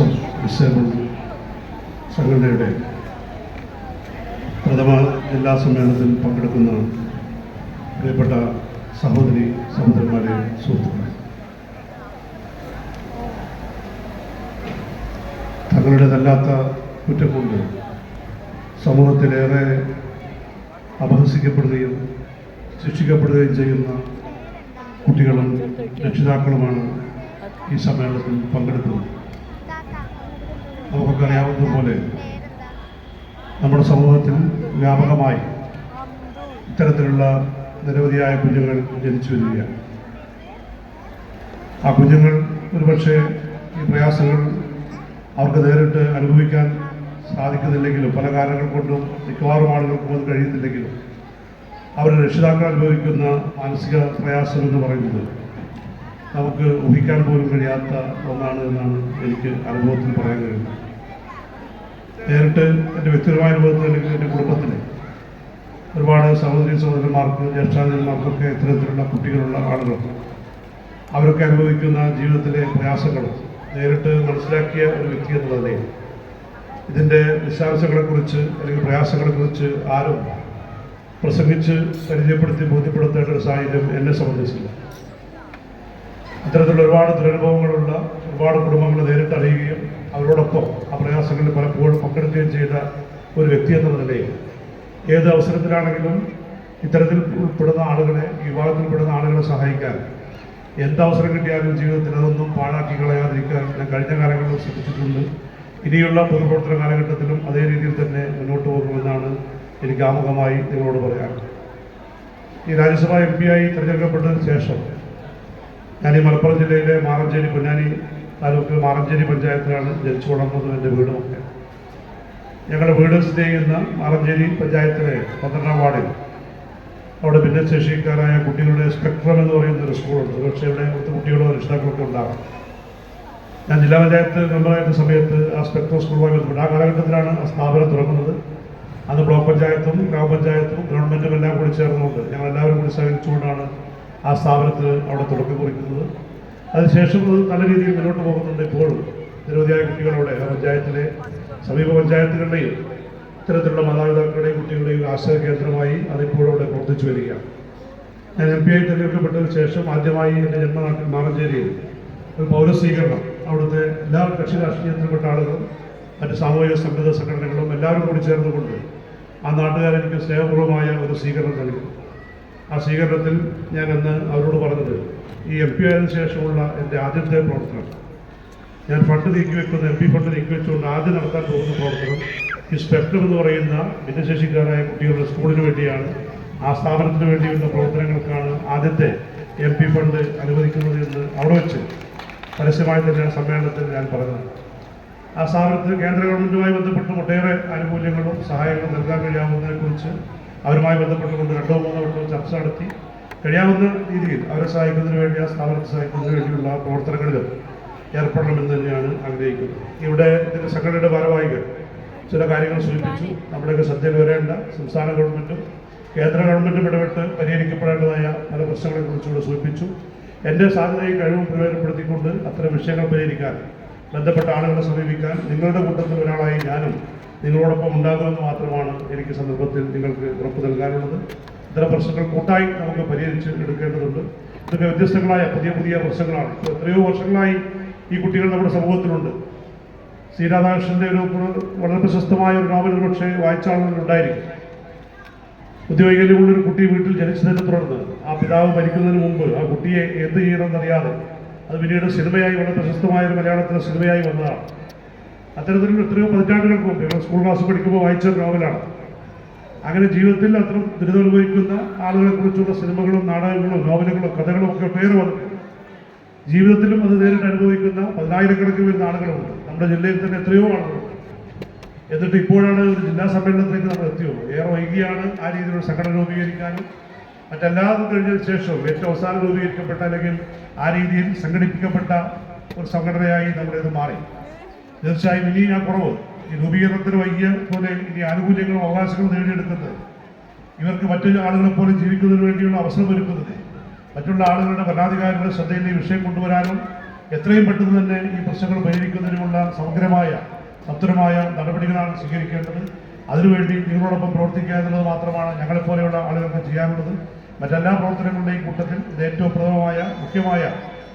Of disabled സംഘടനയുടെ പ്രഥമ ജില്ലാ സമ്മേളനത്തിൽ പങ്കെടുക്കുന്ന പ്രിയപ്പെട്ട സഹോദരി സഹോദരന്മാരെ സുഹൃത്തുക്കളെ. തങ്ങളുടേതല്ലാത്ത കുറ്റം കൊണ്ട് സമൂഹത്തിലേറെ അപഹസിക്കപ്പെടുകയും ശിക്ഷിക്കപ്പെടുകയും ചെയ്യുന്ന കുട്ടികളും രക്ഷിതാക്കളുമാണ് ഈ സമ്മേളനത്തിൽ പങ്കെടുക്കുന്നത്. നമുക്കൊക്കെ അറിയാവുന്നതുപോലെ നമ്മുടെ സമൂഹത്തിൽ വ്യാപകമായി ഇത്തരത്തിലുള്ള നിരവധിയായ കുഞ്ഞുങ്ങൾ ജനിച്ചു വരികയാണ്. ആ കുഞ്ഞുങ്ങൾ ഒരുപക്ഷെ ഈ പ്രയാസങ്ങൾ അവർക്ക് നേരിട്ട് അനുഭവിക്കാൻ സാധിക്കുന്നില്ലെങ്കിലും പല കാരണങ്ങൾ കൊണ്ടും മിക്കവാറും ആളുകൾക്കും അത് കഴിയുന്നില്ലെങ്കിലും അവരുടെ രക്ഷിതാക്കൾ അനുഭവിക്കുന്ന മാനസിക പ്രയാസം എന്ന് പറയുന്നത് നമുക്ക് ഊഹിക്കാൻ പോലും കഴിയാത്ത ഒന്നാണ് എന്നാണ് എനിക്ക് അനുഭവത്തിൽ പറയാൻ കഴിയുന്നത്. നേരിട്ട് എന്റെ വ്യക്തിപരമായ അനുഭവത്തിൽ അല്ലെങ്കിൽ എന്റെ കുടുംബത്തിൽ ഒരുപാട് സഹോദരി സഹോദരന്മാർക്ക് ജ്യേഷ്ഠാചന്മാർക്കൊക്കെ ഇത്തരത്തിലുള്ള കുട്ടികളുള്ള ആളുകൾ. അവരൊക്കെ അനുഭവിക്കുന്ന ജീവിതത്തിലെ പ്രയാസങ്ങൾ നേരിട്ട് മനസ്സിലാക്കിയ ഒരു വ്യക്തി എന്ന നിലയിൽ. ഇതിന്റെ വിശാംശങ്ങളെക്കുറിച്ച് അല്ലെങ്കിൽ പ്രയാസങ്ങളെക്കുറിച്ച് ആരും പ്രസംഗിച്ച് പരിചയപ്പെടുത്തി ബോധ്യപ്പെടുത്തേണ്ട ഒരു സാഹചര്യം എന്നെ സംബന്ധിച്ചില്ല ഇത്തരത്തിലുള്ള ഒരുപാട് ദുരനുഭവങ്ങളുള്ള ഒരുപാട് കുടുംബങ്ങൾ നേരിട്ട് അറിയുകയും അവരോടൊപ്പം ആ പ്രയാസങ്ങളിൽ പലപ്പോഴും പങ്കെടുക്കുകയും ചെയ്ത ഒരു വ്യക്തി എന്ന നിലയിൽ. ഏത് അവസരത്തിലാണെങ്കിലും ഇത്തരത്തിൽ ഉൾപ്പെടുന്ന ആളുകളെ ഈ വിഭാഗത്തിൽപ്പെടുന്ന ആളുകളെ സഹായിക്കാൻ എന്ത് അവസരം കിട്ടിയാലും ജീവിതത്തിൽ അതൊന്നും പാഴാക്കി കളയാതിരിക്കാൻ ഞാൻ കഴിഞ്ഞ കാലങ്ങളിലും ശ്രദ്ധിച്ചിട്ടുണ്ട്. ഇനിയുള്ള പൊതുപ്രവർത്തന കാലഘട്ടത്തിലും അതേ രീതിയിൽ തന്നെ മുന്നോട്ട് പോകുമെന്നാണ് എനിക്ക് ആമുഖമായി നിങ്ങളോട് പറയാൻ ഈ രാജ്യസഭ എം ആയി തിരഞ്ഞെടുക്കപ്പെട്ടതിന് ശേഷം ഞാൻ ഈ മലപ്പുറം ജില്ലയിലെ മാറഞ്ചേരി പൊന്നാനി താലൂക്ക് മാറഞ്ചേരി പഞ്ചായത്തിലാണ് ജനിച്ചു വളർന്നതും എന്റെ വീടുമൊക്കെ. ഞങ്ങളുടെ വീട് സ്ഥിതി ചെയ്യുന്ന മാറഞ്ചേരി പഞ്ചായത്തിലെ പന്ത്രണ്ടാം വാർഡിൽ. അവിടെ ഭിന്നശേഷിക്കാരായ കുട്ടികളുടെ സ്പെക്ട്രം എന്ന് പറയുന്ന ഒരു സ്കൂളുണ്ട്. പക്ഷേ ഇവിടെ കുറച്ച് കുട്ടികളോ രക്ഷിതാക്കളൊക്കെ ഉണ്ടാകും. ഞാൻ ജില്ലാ പഞ്ചായത്ത് മെമ്പറായിരുന്ന സമയത്ത് ആ സ്പെക്ട്രം സ്കൂളുമായി ബന്ധപ്പെട്ട് ആ കാലഘട്ടത്തിലാണ് ആ സ്ഥാപനം തുടങ്ങുന്നത്. അന്ന് ബ്ലോക്ക് പഞ്ചായത്തും ഗ്രാമപഞ്ചായത്തും ഗവൺമെന്റും എല്ലാം കൂടി ചേർന്നുകൊണ്ട് ഞങ്ങൾ എല്ലാവരും കൂടി സഹകരിച്ചുകൊണ്ടാണ് ആ സ്ഥാപനത്തിന് അവിടെ തുടക്കം കുറിക്കുന്നത്. അതിനുശേഷം അത് നല്ല രീതിയിൽ മുന്നോട്ട് പോകുന്നുണ്ട് ഇപ്പോഴും. നിരവധിയായ കുട്ടികളോടെ ആ പഞ്ചായത്തിലെ സമീപ പഞ്ചായത്തുകളുടെയും ഇത്തരത്തിലുള്ള മാതാപിതാക്കളുടെയും കുട്ടികളുടെയും ആശ്രയ കേന്ദ്രമായി അതിപ്പോഴും അവിടെ പ്രവർത്തിച്ചു വരികയാണ്. ഞാൻ എം പി ആയി തിരഞ്ഞെടുക്കപ്പെട്ടതിന് ശേഷം ആദ്യമായി എന്റെ ജന്മനാട്ടിൽ മാറഞ്ചേരിയിൽ ഒരു പൗരസ്വീകരണം അവിടുത്തെ എല്ലാ കക്ഷി രാഷ്ട്രീയത്തിൽപ്പെട്ട ആളുകളും മറ്റ് സാമൂഹിക സംഘടന സംഘടനകളും എല്ലാവരും കൂടി ചേർന്നുകൊണ്ട് ആ നാട്ടുകാരെനിക്ക് സ്നേഹപൂർവമായ ഒരു സ്വീകരണം നൽകി. ആ സ്വീകരണത്തിൽ ഞാൻ അന്ന് അവരോട് പറഞ്ഞത് ഈ എം പി ആയതിനു ശേഷമുള്ള എന്റെ ആദ്യത്തെ പ്രവർത്തനം. ഞാൻ ഫണ്ട് നീക്കി വെക്കുന്ന എം പി ഫണ്ട് നീക്കി വെച്ചുകൊണ്ട് ആദ്യം നടത്താൻ പോകുന്ന പ്രവർത്തനം ഈ സ്പെക്ട്രം എന്ന് പറയുന്ന ഭിന്നശേഷിക്കാരായ കുട്ടികളുടെ സ്കൂളിന് വേണ്ടിയാണ് ആ സ്ഥാപനത്തിന് വേണ്ടിയുള്ള പ്രവർത്തനങ്ങൾക്കാണ് ആദ്യത്തെ എം പി ഫണ്ട് അനുവദിക്കുന്നത് എന്ന് അവിടെ വെച്ച് പരസ്യമായി തന്നെ സമ്മേളനത്തിൽ ഞാൻ പറഞ്ഞത്. ആ സ്ഥാപനത്തിന് കേന്ദ്ര ഗവൺമെന്റുമായി ബന്ധപ്പെട്ട് ഒട്ടേറെ ആനുകൂല്യങ്ങളും സഹായങ്ങളും നൽകാൻ കഴിയാവുന്നതിനെക്കുറിച്ച് അവരുമായി ബന്ധപ്പെട്ടുകൊണ്ട് രണ്ടോ മൂന്നോ വട്ടം ചർച്ച നടത്തി കഴിയാവുന്ന രീതിയിൽ അവരെ സഹായിക്കുന്നതിന് വേണ്ടി ആ സ്ഥാപനത്തെ സഹായിക്കുന്നതിന് വേണ്ടിയുള്ള പ്രവർത്തനങ്ങളിൽ ഏർപ്പെടണമെന്ന് തന്നെയാണ് ആഗ്രഹിക്കുന്നത്. ഇവിടെ ഇതിന്റെ സംഘടനയുടെ ഭാരവാഹികൾ ചില കാര്യങ്ങൾ സൂചിപ്പിച്ചു. നമ്മുടെയൊക്കെ ശ്രദ്ധയിൽ വരേണ്ട സംസ്ഥാന ഗവൺമെന്റും കേന്ദ്ര ഗവൺമെന്റും ഇടപെട്ട് പരിഹരിക്കപ്പെടേണ്ടതായ പല പ്രശ്നങ്ങളെക്കുറിച്ചുകൂടെ സൂചിപ്പിച്ചു. എന്റെ സാധ്യതയും കഴിവും പ്രയോജനപ്പെടുത്തിക്കൊണ്ട് അത്തരം വിഷയങ്ങൾ പരിഹരിക്കാൻ ബന്ധപ്പെട്ട ആളുകളെ സമീപിക്കാൻ നിങ്ങളുടെ കൂട്ടത്തിൽ ഒരാളായി ഞാനും നിങ്ങളോടൊപ്പം ഉണ്ടാകുമെന്ന് മാത്രമാണ് എനിക്ക് സന്ദർഭത്തിൽ നിങ്ങൾക്ക് ഉറപ്പ് നൽകാനുള്ളത്. ഇത്തരം പ്രശ്നങ്ങൾ കൂട്ടായി നമുക്ക് പരിഹരിച്ച് എടുക്കേണ്ടതുണ്ട്. ഇതൊക്കെ വ്യത്യസ്തങ്ങളായ പുതിയ പുതിയ പ്രശ്നങ്ങളാണ്. ഇപ്പോൾ എത്രയോ വർഷങ്ങളായി ഈ കുട്ടികൾ നമ്മുടെ സമൂഹത്തിലുണ്ട്. സി രാധാകൃഷ്ണന്റെ ഒരു വളരെ പ്രശസ്തമായ ഒരു നോവൽ പക്ഷേ വായിച്ച ആളുകൾ ബുദ്ധിവൈകല്യമുള്ളൊരു കുട്ടി വീട്ടിൽ ജനിച്ചതിനെ തുടർന്ന് ആ പിതാവ് മരിക്കുന്നതിന് മുമ്പ് ആ കുട്ടിയെ എന്ത് ചെയ്യണമെന്നറിയാതെ അത് പിന്നീട് സിനിമയായി വളരെ പ്രശസ്തമായ ഒരു മലയാളത്തിലെ സിനിമയായി വന്നതാണ്. അത്തരത്തിലുള്ള എത്രയോ പതിറ്റാണ്ടുകൾക്ക് മുമ്പ് സ്കൂൾ ക്ലാസ് പഠിക്കുമ്പോൾ വായിച്ച നോവലാണ്. അങ്ങനെ ജീവിതത്തിൽ അത്ര ദുരിതമനുഭവിക്കുന്ന ആളുകളെ കുറിച്ചുള്ള സിനിമകളും നാടകങ്ങളും നോവലുകളും കഥകളും ഒക്കെ പേര് വന്നിട്ടുണ്ട് ജീവിതത്തിലും അത് നേരിട്ട് അനുഭവിക്കുന്ന പതിനായിരക്കണക്കിന് വരുന്ന ആളുകളുണ്ട്. നമ്മുടെ ജില്ലയിൽ തന്നെ എത്രയോ ആളുകളുണ്ട്. എന്നിട്ട് ഇപ്പോഴാണ് ഒരു ജില്ലാ സമ്മേളനത്തിലേക്ക് നമ്മൾ എത്തിയത്. ഏറെ വൈകിയാണ് ആ രീതിയിലുള്ള സംഘടന രൂപീകരിക്കാനും മറ്റെല്ലാതും കഴിഞ്ഞതിന് ശേഷം ഏറ്റവും അവസാനം രൂപീകരിക്കപ്പെട്ട അല്ലെങ്കിൽ ആ രീതിയിൽ സംഘടിപ്പിക്കപ്പെട്ട ഒരു സംഘടനയായി നമ്മുടേത് മാറി. തീർച്ചയായും ഇനി ആ കുറവ്. ഈ രൂപീകരണത്തിന് വൈകിയ പോലെ ഇനി ആനുകൂല്യങ്ങളും അവകാശങ്ങളും നേടിയെടുക്കുന്നത്. ഇവർക്ക് മറ്റു ആളുകളെ പോലെ ജീവിക്കുന്നതിന് വേണ്ടിയുള്ള അവസരം ഒരുക്കുന്നത്. മറ്റുള്ള ആളുകളുടെ ഭരണാധികാരികളുടെ ശ്രദ്ധയിൽ ഈ വിഷയം കൊണ്ടുവരാനും എത്രയും പെട്ടെന്ന് തന്നെ ഈ പ്രശ്നങ്ങൾ പരിഹരിക്കുന്നതിനുമുള്ള സമഗ്രമായ സത്വരമായ നടപടികളാണ് സ്വീകരിക്കേണ്ടത്. അതിനുവേണ്ടി നിങ്ങളോടൊപ്പം പ്രവർത്തിക്കുക എന്നുള്ളത് മാത്രമാണ് ഞങ്ങളെപ്പോലെയുള്ള ആളുകൾക്ക് ചെയ്യാനുള്ളത്. മറ്റെല്ലാ പ്രവർത്തനങ്ങളുടെയും കൂട്ടത്തിൽ ഇത് ഏറ്റവും പ്രഥമമായ മുഖ്യമായ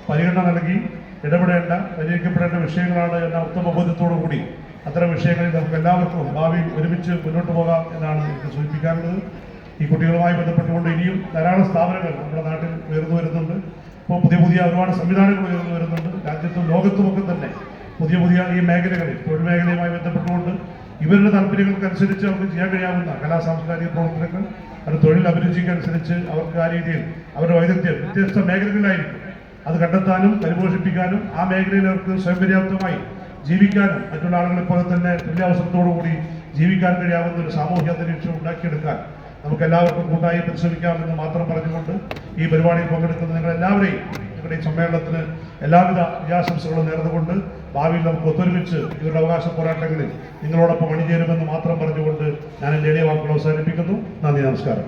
പരിഗണന നൽകി ഇടപെടേണ്ട പരിഹരിക്കപ്പെടേണ്ട വിഷയങ്ങളാണ് എന്ന അർത്ഥബോധ്യത്തോടു ബോധ്യത്തോടു കൂടി അത്തരം വിഷയങ്ങളിൽ നമുക്ക് എല്ലാവർക്കും ഭാവിയിൽ ഒരുമിച്ച് മുന്നോട്ട് പോകാം എന്നാണ് എനിക്ക് സൂചിപ്പിക്കാനുള്ളത്. ഈ കുട്ടികളുമായി ബന്ധപ്പെട്ടുകൊണ്ട് ഇനിയും ധാരാളം സ്ഥാപനങ്ങൾ നമ്മുടെ നാട്ടിൽ ഉയർന്നു വരുന്നുണ്ട്. ഇപ്പോൾ പുതിയ പുതിയ ഒരുപാട് സംവിധാനങ്ങൾ ഉയർന്നു വരുന്നുണ്ട്. രാജ്യത്തും ലോകത്തുമൊക്കെ തന്നെ പുതിയ പുതിയ ഈ മേഖലകളിൽ തൊഴിൽ മേഖലയുമായി ബന്ധപ്പെട്ടുകൊണ്ട് ഇവരുടെ താല്പര്യങ്ങൾക്കനുസരിച്ച് അവർക്ക് ചെയ്യാൻ കഴിയാവുന്ന കലാ സാംസ്കാരിക പ്രവർത്തനങ്ങൾ അവരുടെ തൊഴിൽ അഭിരുചിക്കനുസരിച്ച് അവർക്ക് ആ രീതിയിൽ അവരുടെ വൈദഗ്ധ്യം വ്യത്യസ്ത മേഖലകളിലായിരിക്കും. അത് കണ്ടെത്താനും പരിപോഷിപ്പിക്കാനും ആ മേഖലയിൽ അവർക്ക് സ്വയം പര്യാപ്തമായി ജീവിക്കാനും മറ്റുള്ള ആളുകളെ പോലെ തന്നെ തുല്യാവസരത്തോടു കൂടി ജീവിക്കാൻ കഴിയാവുന്ന ഒരു സാമൂഹ്യ അന്തരീക്ഷം ഉണ്ടാക്കിയെടുക്കാൻ നമുക്ക് എല്ലാവർക്കും കൂട്ടായി പരിശ്രമിക്കാമെന്ന് മാത്രം പറഞ്ഞുകൊണ്ട് ഈ പരിപാടിയിൽ പങ്കെടുക്കുന്ന നിങ്ങൾ എല്ലാവരെയും നിങ്ങളുടെ ഈ സമ്മേളനത്തിന് എല്ലാവിധ വിജയാശംസകളും നേർന്നുകൊണ്ട് ഭാവിയിൽ നമുക്ക് ഒത്തൊരുമിച്ച് ഇവരുടെ അവകാശ പോരാട്ടങ്ങളിൽ നിങ്ങളോടൊപ്പം അണിചേരുമെന്ന് മാത്രം പറഞ്ഞുകൊണ്ട് ഞാൻ എന്റെ എളിയ വാക്കുകൾ അവസാനിപ്പിക്കുന്നു. നന്ദി നമസ്കാരം.